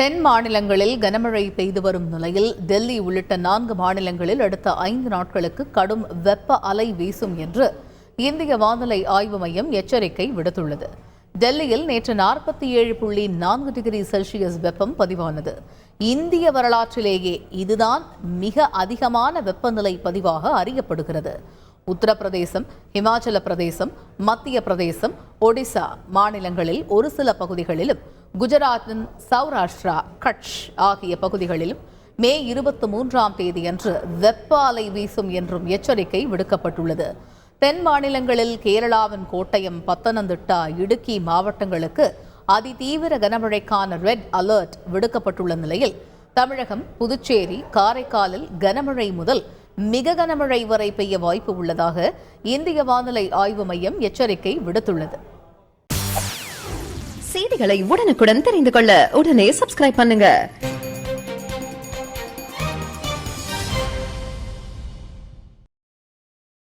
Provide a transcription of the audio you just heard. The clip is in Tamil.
தென் மாநிலங்களில் கனமழை பெய்து வரும் நிலையில் டெல்லி உள்ளிட்ட நான்கு மாநிலங்களில் அடுத்த ஐந்து நாட்களுக்கு கடும் வெப்ப அலை வீசும் என்று இந்திய வானிலை ஆய்வு மையம் எச்சரிக்கை விடுத்துள்ளது. டெல்லியில் நேற்று நாற்பத்தி ஏழு புள்ளி நான்கு டிகிரி செல்சியஸ் வெப்பம் பதிவானது. இந்திய வரலாற்றிலேயே இதுதான் மிக அதிகமான வெப்பநிலை பதிவாக அறியப்படுகிறது. உத்தரப்பிரதேசம் இமாச்சல பிரதேசம் மத்திய பிரதேசம் ஒடிசா மாநிலங்களில் ஒரு சில பகுதிகளிலும் குஜராத்தின் சௌராஷ்டிரா கட்ச் ஆகிய பகுதிகளிலும் மே இருபத்தி மூன்றாம் தேதியன்று வெப்ப அலை வீசும் என்றும் எச்சரிக்கை விடுக்கப்பட்டுள்ளது. தென் மாநிலங்களில் கேரளாவின் கோட்டயம் பத்தனந்திட்டா இடுக்கி மாவட்டங்களுக்கு அதிதீவிர கனமழைக்கான ரெட் அலர்ட் விடுக்கப்பட்டுள்ள நிலையில் தமிழகம் புதுச்சேரி காரைக்காலில் கனமழை முதல் மிக கனமழை வரை பெய்ய வாய்ப்பு உள்ளதாக இந்திய வானிலை ஆய்வு மையம் எச்சரிக்கை விடுத்துள்ளது. செய்திகளை உடனுக்குடன் தெரிந்து கொள்ள உடனே சப்ஸ்கிரைப் பண்ணுங்க.